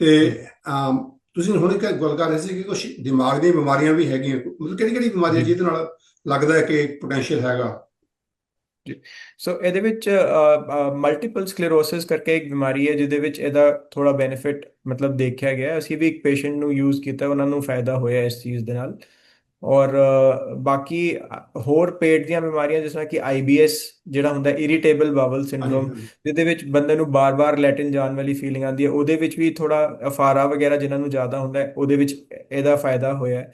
ਤੇ ਤੁਸੀਂ ਹੁਣ ਇੱਕ ਗੱਲ ਕਰ ਰਹੇ ਸੀ ਕਿ ਕੁਝ ਦਿਮਾਗ ਦੀਆਂ ਬਿਮਾਰੀਆਂ ਵੀ ਹੈਗੀਆਂ। ਮਤਲਬ ਕਿਹੜੀ ਕਿਹੜੀ ਬਿਮਾਰੀਆਂ ਜਿਹਦੇ ਨਾਲ ਲੱਗਦਾ ਹੈ ਕਿ ਪੋਟੈਂਸ਼ੀਅਲ ਹੈਗਾ? ਸੋ ਇਹਦੇ ਵਿੱਚ ਮਲਟੀਪਲ ਸਕਲੇਰੋਸਿਸ ਕਰਕੇ ਇੱਕ ਬਿਮਾਰੀ ਹੈ ਜਿਹਦੇ ਵਿੱਚ ਇਹਦਾ ਥੋੜਾ ਬੈਨੀਫਿਟ ਮਤਲਬ ਦੇਖਿਆ ਗਿਆ। ਅਸੀਂ ਵੀ ਇੱਕ ਪੇਸ਼ੈਂਟ ਨੂੰ ਯੂਜ਼ ਕੀਤਾ ਉਹਨਾਂ ਨੂੰ ਫਾਇਦਾ ਹੋਇਆ ਇਸ ਚੀਜ਼ ਦੇ ਨਾਲ। ਔਰ ਬਾਕੀ ਹੋਰ ਪੇਟ ਦੀਆਂ ਬਿਮਾਰੀਆਂ ਜਿਸ ਤਰ੍ਹਾਂ ਕਿ ਆਈਬੀਐਸ ਜਿਹੜਾ ਹੁੰਦਾ ਇਰੀਟੇਬਲ ਬਾਵਲ ਸਿੰਡਰੋਮ ਜਿਹਦੇ ਵਿੱਚ ਬੰਦੇ ਨੂੰ ਬਾਰ-ਬਾਰ ਲੈਟਿਨ ਜਾਣ ਵਾਲੀ ਫੀਲਿੰਗ ਆਉਂਦੀ ਹੈ ਉਹਦੇ ਵਿੱਚ ਵੀ ਥੋੜਾ ਅਫਾਰਾ ਵਗੈਰਾ ਜਿਨ੍ਹਾਂ ਨੂੰ ਜ਼ਿਆਦਾ ਹੁੰਦਾ ਹੈ ਉਹਦੇ ਵਿੱਚ ਇਹਦਾ ਫਾਇਦਾ ਹੋਇਆ ਹੈ।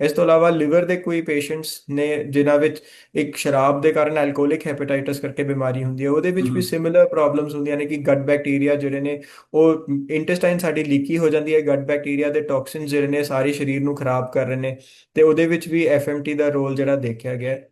ਇਸ ਤੋਂ ਇਲਾਵਾ ਲਿਵਰ ਦੇ ਕੋਈ ਪੇਸ਼ੈਂਟਸ ਨੇ ਜਿਨ੍ਹਾਂ ਵਿੱਚ ਇੱਕ ਸ਼ਰਾਬ ਦੇ ਕਾਰਨ ਐਲਕੋਹਲਿਕ ਹੈਪੇਟਾਈਟਸ ਕਰਕੇ ਬਿਮਾਰੀ ਹੁੰਦੀ ਹੈ ਉਹਦੇ ਵਿੱਚ ਵੀ। ਸਿਮਿਲਰ ਪ੍ਰੋਬਲਮਸ ਹੁੰਦੀਆਂ ਨੇ ਕਿ ਗਟ ਬੈਕਟੀਰੀਆ ਜਿਹੜੇ ਨੇ ਉਹ ਇੰਟੈਸਟਾਈਨ ਸਾਡੀ ਲੀਕੀ ਹੋ ਜਾਂਦੀ ਹੈ ਗਟ ਬੈਕਟੀਰੀਆ ਦੇ ਟੌਕਸਿਨਸ ਜਿਹੜੇ ਨੇ ਸਾਰੇ ਸਰੀਰ ਨੂੰ ਖਰਾਬ ਕਰ ਰਹੇ ਨੇ ਤੇ ਉਹਦੇ ਵਿੱਚ ਵੀ ਐਫਐਮਟੀ ਦਾ ਰੋਲ ਜਿਹੜਾ ਦੇਖਿਆ ਗਿਆ ਹੈ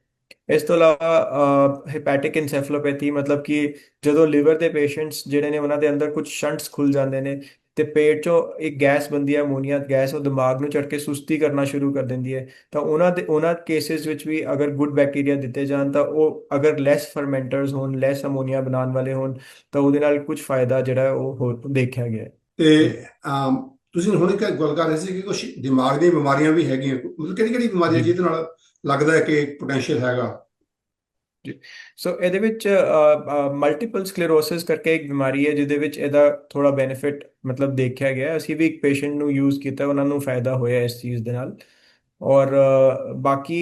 ਇਸ ਤੋਂ ਇਲਾਵਾ ਹੈਪੈਟਿਕ ਇਨਸੈਫਲੋਪੈਥੀ ਮਤਲਬ ਕਿ ਜਦੋਂ ਲਿਵਰ ਦੇ ਪੇਸ਼ੈਂਟਸ ਜਿਹੜੇ ਨੇ ਉਹਨਾਂ ਦੇ ਅੰਦਰ ਕੁਝ ਸ਼ੰਟਸ ਖੁੱਲ ਜਾਂਦੇ ਨੇ ਤੇ ਪੇਟ 'ਚੋਂ ਇੱਕ ਗੈਸ ਬੰਦੀ ਹੈ ਅਮੋਨੀਆ ਗੈਸ ਉਹ ਦਿਮਾਗ ਨੂੰ ਚੜ ਕੇ ਸੁਸਤੀ ਕਰਨਾ ਸ਼ੁਰੂ ਕਰ ਦਿੰਦੀ ਹੈ। ਤਾਂ ਉਹਨਾਂ ਦੇ ਉਹਨਾਂ ਕੇਸਿਸ ਵਿੱਚ ਵੀ ਅਗਰ ਗੁੱਡ ਬੈਕਟੀਰੀਆ ਦਿੱਤੇ ਜਾਣ ਤਾਂ ਉਹ ਅਗਰ ਲੈਸ ਫਰਮੈਂਟਰਸ ਹੋਣ ਲੈਸ ਅਮੋਨੀਆ ਬਣਾਉਣ ਵਾਲੇ ਹੋਣ ਤਾਂ ਉਹਦੇ ਨਾਲ ਕੁਝ ਫਾਇਦਾ ਜਿਹੜਾ ਹੈ ਉਹ ਹੋ ਦੇਖਿਆ ਗਿਆ ਤੇ ਤੁਸੀਂ ਹੁਣ ਇੱਕ ਗੱਲ ਕਰ ਰਹੇ ਸੀ ਕਿ ਕੁਝ ਦਿਮਾਗ ਦੀਆਂ ਬਿਮਾਰੀਆਂ ਵੀ ਹੈਗੀਆਂ। ਮਤਲਬ ਕਿਹੜੀ ਕਿਹੜੀ ਬਿਮਾਰੀਆਂ। ਜਿਹਦੇ ਨਾਲ ਲੱਗਦਾ ਹੈ ਕਿ ਪੋਟੈਂਸ਼ੀਅਲ ਹੈਗਾ? ਸੋ ਇਹਦੇ ਵਿੱਚ ਮਲਟੀਪਲ ਸਕਲੇਰੋਸਿਸ ਕਰਕੇ ਇੱਕ ਬਿਮਾਰੀ ਹੈ ਜਿਹਦੇ ਵਿੱਚ ਇਹਦਾ ਥੋੜਾ ਬੈਨੀਫਿਟ ਮਤਲਬ ਦੇਖਿਆ ਗਿਆ। ਅਸੀਂ ਵੀ ਇੱਕ ਪੇਸ਼ੈਂਟ ਨੂੰ ਯੂਜ਼ ਕੀਤਾ ਉਹਨਾਂ ਨੂੰ ਫਾਇਦਾ ਹੋਇਆ ਇਸ ਚੀਜ਼ ਦੇ ਨਾਲ। ਔਰ ਬਾਕੀ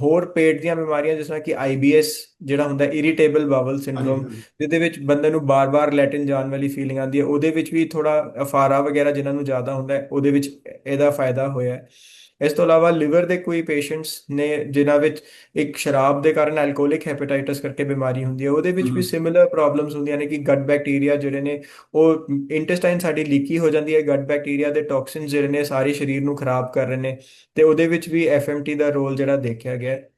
ਹੋਰ ਪੇਟ ਦੀਆਂ ਬਿਮਾਰੀਆਂ ਜਿਸ ਤਰ੍ਹਾਂ ਕਿ ਆਈਬੀਐਸ ਜਿਹੜਾ ਹੁੰਦਾ ਇਰੀਟੇਬਲ ਬਾਵਲ ਸਿੰਡਰੋਮ ਜਿਹਦੇ ਵਿੱਚ ਬੰਦੇ ਨੂੰ ਬਾਰ-ਬਾਰ ਲੈਟਿਨ ਜਾਣ ਵਾਲੀ ਫੀਲਿੰਗ ਆਉਂਦੀ ਹੈ ਉਹਦੇ ਵਿੱਚ ਵੀ ਥੋੜਾ ਅਫਾਰਾ ਵਗੈਰਾ ਜਿਨ੍ਹਾਂ ਨੂੰ ਜ਼ਿਆਦਾ ਹੁੰਦਾ ਹੈ ਉਹਦੇ ਵਿੱਚ ਇਹਦਾ ਫਾਇਦਾ ਹੋਇਆ ਇਸ ਤੋਂ ਇਲਾਵਾ ਲਿਵਰ ਦੇ ਕੋਈ ਪੇਸ਼ੈਂਟਸ ਨੇ ਜਿਨ੍ਹਾਂ ਵਿੱਚ ਇੱਕ ਸ਼ਰਾਬ ਦੇ ਕਾਰਨ ਐਲਕੋਹਲਿਕ ਹੈਪੇਟਾਈਟਸ ਕਰਕੇ ਬਿਮਾਰੀ ਹੁੰਦੀ ਹੈ ਉਹਦੇ ਵਿੱਚ ਵੀ। ਸਿਮਿਲਰ ਪ੍ਰੋਬਲਮਸ ਹੁੰਦੀਆਂ ਨੇ ਕਿ ਗਟ ਬੈਕਟੀਰੀਆ ਜਿਹੜੇ ਨੇ ਉਹ ਇੰਟੈਸਟਾਈਨ ਸਾਡੀ ਲੀਕੀ ਹੋ ਜਾਂਦੀ ਹੈ ਗਟ ਬੈਕਟੀਰੀਆ ਦੇ ਟੌਕਸਿਨਸ ਜਿਹੜੇ ਨੇ ਸਾਰੇ ਸਰੀਰ ਨੂੰ ਖਰਾਬ ਕਰ ਰਹੇ ਨੇ ਤੇ ਉਹਦੇ ਵਿੱਚ ਵੀ ਐਫਐਮਟੀ ਦਾ ਰੋਲ ਜਿਹੜਾ ਦੇਖਿਆ ਗਿਆ ਹੈ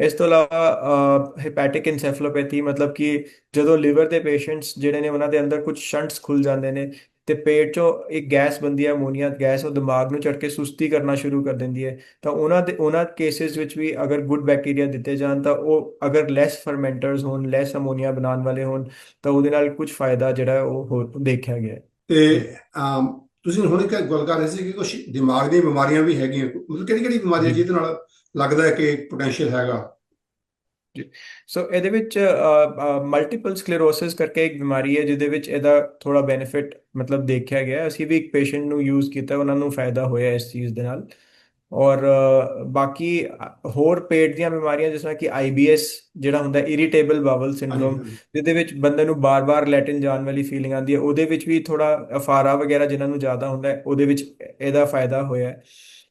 ਇਸ ਤੋਂ ਇਲਾਵਾ ਹੈਪੈਟਿਕ ਇਨਸੈਫਲੋਪੈਥੀ ਮਤਲਬ ਕਿ ਜਦੋਂ ਲਿਵਰ ਦੇ ਪੇਸ਼ੈਂਟਸ ਜਿਹੜੇ ਨੇ ਉਹਨਾਂ ਦੇ ਅੰਦਰ ਕੁਝ ਸ਼ੰਟਸ ਖੁੱਲ ਜਾਂਦੇ ਨੇ ਤੇ ਪੇਟ 'ਚੋਂ ਇੱਕ ਗੈਸ ਬੰਦੀ ਹੈ, ਅਮੋਨੀਆ ਗੈਸ, ਉਹ ਦਿਮਾਗ ਨੂੰ ਚੜ ਕੇ ਸੁਸਤੀ ਕਰਨਾ ਸ਼ੁਰੂ ਕਰ ਦਿੰਦੀ ਹੈ। ਤਾਂ ਉਹਨਾਂ ਦੇ, ਉਹਨਾਂ ਕੇਸਿਸ ਵਿੱਚ ਵੀ ਅਗਰ ਗੁੱਡ ਬੈਕਟੀਰੀਆ ਦਿੱਤੇ ਜਾਣ, ਤਾਂ ਉਹ ਅਗਰ ਲੈਸ ਫਰਮੈਂਟਰਸ ਹੋਣ ਲੈਸ ਅਮੋਨੀਆ ਬਣਾਉਣ ਵਾਲੇ ਹੋਣ, ਤਾਂ ਉਹਦੇ ਨਾਲ ਕੁਝ ਫਾਇਦਾ ਜਿਹੜਾ ਉਹ ਹੋ, ਦੇਖਿਆ ਗਿਆ ਹੈ। ਤੇ ਤੁਸੀਂ ਹੁਣ ਇੱਕ ਗੱਲ ਕਰ ਰਹੇ ਸੀ ਕਿ ਕੁਝ ਦਿਮਾਗ ਦੀਆਂ ਬਿਮਾਰੀਆਂ ਵੀ ਹੈਗੀਆਂ। ਮਤਲਬ ਕਿਹੜੀ ਕਿਹੜੀ ਬਿਮਾਰੀਆਂ ਜਿਹਦੇ ਨਾਲ ਲੱਗਦਾ ਹੈ ਕਿ ਪੋਟੈਂਸ਼ੀਅਲ ਹੈਗਾ? ਸੋ ਇਹਦੇ ਵਿੱਚ ਮਲਟੀਪਲ ਸਕਲੇਰੋਸਿਸ ਕਰਕੇ ਇੱਕ ਬਿਮਾਰੀ ਹੈ, ਜਿਹਦੇ ਵਿੱਚ ਇਹਦਾ ਥੋੜਾ ਬੈਨੀਫਿਟ ਮਤਲਬ ਦੇਖਿਆ ਗਿਆ ਅਸੀਂ ਵੀ ਇੱਕ ਪੇਸ਼ੈਂਟ ਨੂੰ ਯੂਜ਼ ਕੀਤਾ, ਉਹਨਾਂ ਨੂੰ ਫਾਇਦਾ ਹੋਇਆ ਇਸ ਚੀਜ਼ ਦੇ ਨਾਲ। ਔਰ ਬਾਕੀ ਹੋਰ ਪੇਟ ਦੀਆਂ ਬਿਮਾਰੀਆਂ ਜਿਸ ਤਰ੍ਹਾਂ ਕਿ ਆਈਬੀਐਸ ਜਿਹੜਾ ਹੁੰਦਾ ਇਰੀਟੇਬਲ ਬਾਵਲ ਸਿੰਡਰੋਮ ਜਿਹਦੇ ਵਿੱਚ ਬੰਦੇ ਨੂੰ ਬਾਰ-ਬਾਰ ਲੈਟਿਨ ਜਾਣ ਵਾਲੀ ਫੀਲਿੰਗ ਆਉਂਦੀ ਹੈ ਉਹਦੇ ਵਿੱਚ ਵੀ ਥੋੜਾ ਅਫਾਰਾ ਵਗੈਰਾ ਜਿਨ੍ਹਾਂ ਨੂੰ ਜ਼ਿਆਦਾ ਹੁੰਦਾ ਹੈ ਉਹਦੇ ਵਿੱਚ ਇਹਦਾ ਫਾਇਦਾ ਹੋਇਆ ਹੈ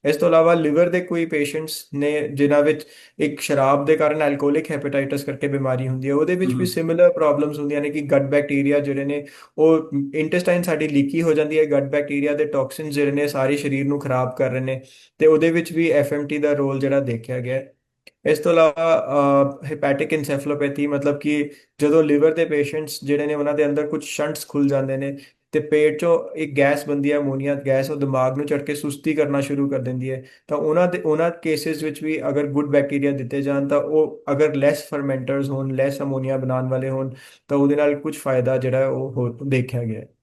ਇਸ ਤੋਂ ਇਲਾਵਾ ਲਿਵਰ ਦੇ ਕੋਈ ਪੇਸ਼ੈਂਟਸ ਨੇ ਜਿਨ੍ਹਾਂ ਵਿੱਚ ਇੱਕ ਸ਼ਰਾਬ ਦੇ ਕਾਰਨ ਐਲਕੋਹਲਿਕ ਹੈਪੇਟਾਈਟਸ ਕਰਕੇ ਬਿਮਾਰੀ ਹੁੰਦੀ ਹੈ ਉਹਦੇ ਵਿੱਚ ਵੀ। ਸਿਮਿਲਰ ਪ੍ਰੋਬਲਮਸ ਹੁੰਦੀਆਂ ਨੇ ਕਿ ਗਟ ਬੈਕਟੀਰੀਆ ਜਿਹੜੇ ਨੇ ਉਹ ਇੰਟੈਸਟਾਈਨ ਸਾਡੀ ਲੀਕੀ ਹੋ ਜਾਂਦੀ ਹੈ ਗਟ ਬੈਕਟੀਰੀਆ ਦੇ ਟੌਕਸਿਨਸ ਜਿਹੜੇ ਨੇ ਸਾਰੇ ਸਰੀਰ ਨੂੰ ਖਰਾਬ ਕਰ ਰਹੇ ਨੇ ਤੇ ਉਹਦੇ ਵਿੱਚ ਵੀ ਐਫਐਮਟੀ ਦਾ ਰੋਲ ਜਿਹੜਾ ਦੇਖਿਆ ਗਿਆ ਇਸ ਤੋਂ ਇਲਾਵਾ ਹੈਪੈਟਿਕ ਇਨਸੈਫਲੋਪੈਥੀ ਮਤਲਬ ਕਿ ਜਦੋਂ ਲਿਵਰ ਦੇ ਪੇਸ਼ੈਂਟਸ ਜਿਹੜੇ ਨੇ ਉਹਨਾਂ ਦੇ ਅੰਦਰ ਕੁਝ ਸ਼ੰਟਸ ਖੁੱਲ ਜਾਂਦੇ ਨੇ ਤੇ ਪੇਟ 'ਚੋਂ ਇੱਕ ਗੈਸ ਬੰਦੀ ਹੈ ਅਮੋਨੀਆ ਗੈਸ ਉਹ ਦਿਮਾਗ ਨੂੰ ਚੜ ਕੇ ਸੁਸਤੀ ਕਰਨਾ ਸ਼ੁਰੂ ਕਰ ਦਿੰਦੀ ਹੈ। ਤਾਂ ਉਹਨਾਂ ਦੇ, ਉਹਨਾਂ ਕੇਸਿਸ ਵਿੱਚ ਵੀ ਅਗਰ ਗੁੱਡ ਬੈਕਟੀਰੀਆ ਦਿੱਤੇ ਜਾਣ ਤਾਂ ਉਹ ਅਗਰ ਲੈਸ ਫਰਮੈਂਟਰਸ ਹੋਣ ਲੈਸ ਅਮੋਨੀਆ ਬਣਾਉਣ ਵਾਲੇ ਹੋਣ ਤਾਂ ਉਹਦੇ ਨਾਲ ਕੁਝ ਫਾਇਦਾ ਜਿਹੜਾ ਉਹ ਹੋ, ਦੇਖਿਆ ਗਿਆ